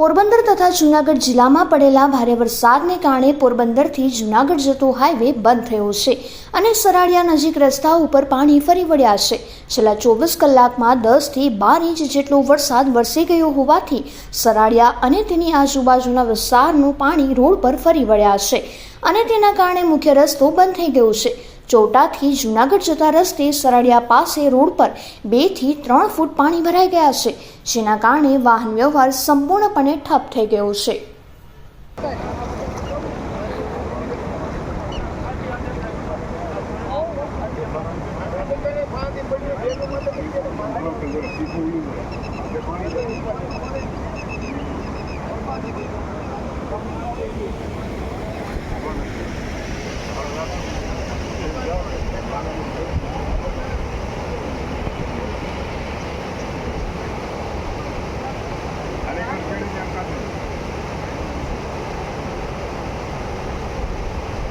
પોરબંદર તથા જૂનાગઢ જિલ્લામાં પડેલા ભારે વરસાદને કારણે પોરબંદરથી જૂનાગઢ જતો હાઈવે બંધ થયો છે અને સરાડિયા નજીક રસ્તા ઉપર પાણી ફરી વળ્યા છે છેલ્લા ચોવીસ કલાકમાં દસથી બાર ઇંચ જેટલો વરસાદ વરસી ગયો હોવાથી સરાડિયા અને તેની આજુબાજુના વિસ્તારનું પાણી રોડ પર ફરી વળ્યા છે અને તેના કારણે મુખ્ય રસ્તો બંધ થઈ ગયો છે चौटा थी जूनागढ़ जथा रास्ते सरड़िया पास हे रोड पर 2 થી 3 फुट पानी ભરાઈ ગયા છે જેના કારણે વાહન વ્યવહાર સંપૂર્ણપણે ઠપ થઈ ગયો છે